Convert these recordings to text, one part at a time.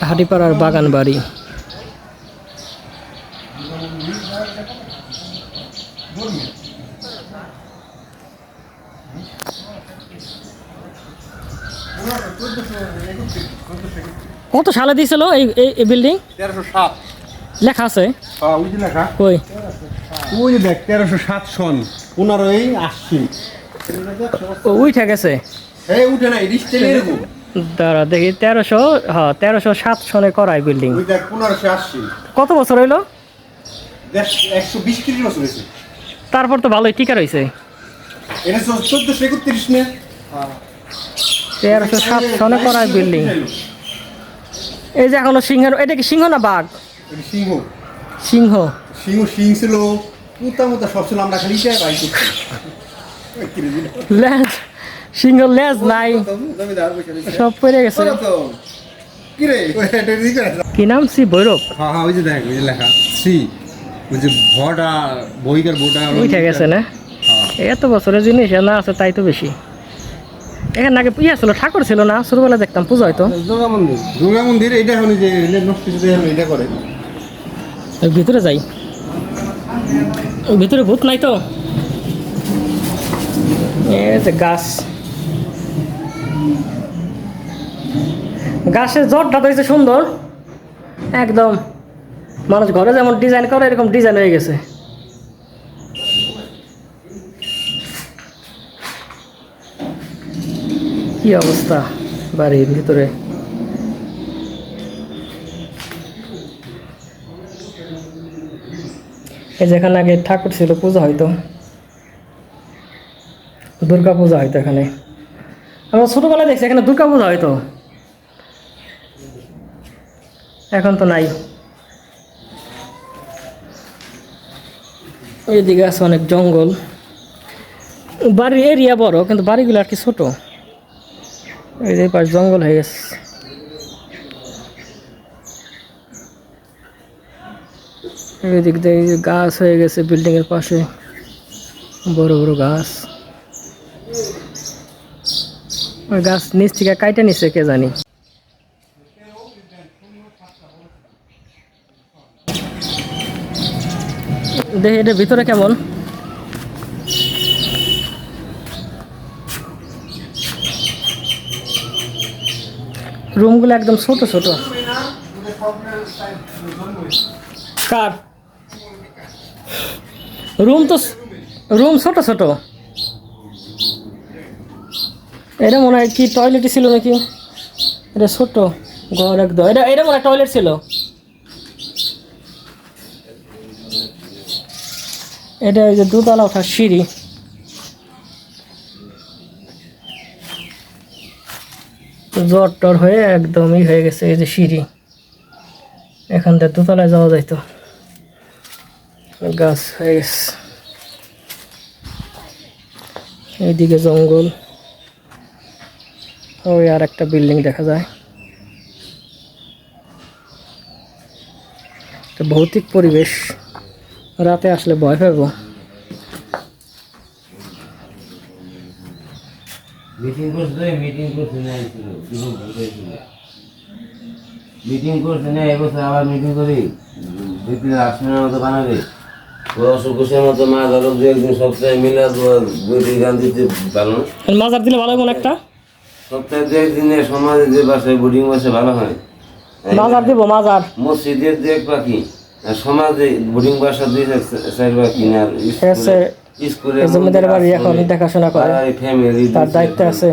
হাটিপাড়ার বাগান বাড়ি। কত সালে দিয়েছিল এই এই- বিল্ডিং লেখা আছে? ওই কই? ওই দেখ তেরোশো সাত সন পনেরোই আশি উঠে গেছে? এই উঠে না এডিস তেলে এরকম দাঁড়া দেখি তেরোশো হ্যাঁ তেরোশো সাত সনে করাই বিল্ডিং কত বছর হইল? তারপর তো ভালোই টিকা রয়েছে। নে। তেরোশো সাত সনে করাই বিল্ডিং এই যে এখনও সিংহের এটা কি সিংহ না বাঘ? সিংহ। সিংহ। সিংহ সিং ছিল পুতা মুতা সব ছিল আমরা খালি ইটায় সিংহ লেজ নাই। সব পড়ে গেছে। কি নাম? সি ভৈরব? হ্যাঁ হ্যাঁ ওই যে দেখ ওই যে লেখা সি ওই যে ভটা বইকার বোটা উঠে গেছে না? এত বছরের জিনিস না আছে তাই তো বেশি। এখানে আগে ইয়ে ছিল ঠাকুর ছিল না? ছোটবেলা দেখতাম পূজা হয়তো দুর্গা মন্দির। দুর্গা মন্দির এটা এই যে এটা করে। ভিতরে যাই। ভিতরে ভূত নাই তো? এই যে গাছ। গাছের জটটা তো হয়েছে সুন্দর। একদম। মানুষ ঘরে যেমন ডিজাইন করে, এরকম ডিজাইন হয়ে গেছে। কি অবস্থা বাড়ির ভিতরে? এই যেখানে আগে ঠাকুর ছিল, পূজা হয়তো। দুর্গা পূজা হয়তো এখানে। আমরা ছোটোবেলায় দেখছি, এখানে দুর্গা পূজা হয়তো। এখন তো নাই। এইদিকে আছে অনেক জঙ্গল। বাড়ির এরিয়া বড়, কিন্তু বাড়িগুলো আর কি ছোট। এই পাশ জঙ্গল হয়ে গেছে। এদিক দিয়ে গাছ হয়ে গেছে বিল্ডিংয়ের পাশে। বড় বড় গাছ। গাছ নিচ থেকে কাইটে নিছে, কে জানি। দেখি এটা ভিতরে কেমন। রুমগুলো একদম ছোট ছোট। কার? রুম তো রুম ছোট ছোট। এটা মনে হয় কি টয়লেটই ছিল নাকি? এটা ছোট ঘর একদম। এটা এটা মনে হয় টয়লেট ছিল। এটা ওই যে দুতলা ওঠার সিঁড়ি। জ্বর টর হয়ে একদমই হয়ে গেছে, এই যে সিঁড়ি। এখান থেকে দোতলায় যাওয়া যাইতো। গাছ হয়ে গেছে। এইদিকে জঙ্গল। ওই আর একটা বিল্ডিং দেখা যায়। একটা ভৌতিক পরিবেশ। রাতে আসলে ভয় পাবো। মিটিং করছে মিটিং করছে না মিটিং করছে না এবছর আবার মিটিং করি। দুই আসনের মতো বানাবে মাজার দিলে ভালো মনে একটা? সপ্তাহে দু একদিনে সমাজে যে বাসায় বোর্ডিং বাসে ভালো হয়। মাজার দিব মাজার মসজিদের দু এক পাখি সমাজে বোর্ডিং বাসা দুই চার পাখি আর ঠিক আছে স্কুলে স্কুলে জমিদার বাড়ি এখন দেখাশোনা করে। ফ্যামিলি তার দায়িত্ব আছে।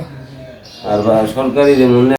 আর সরকারি যে মনে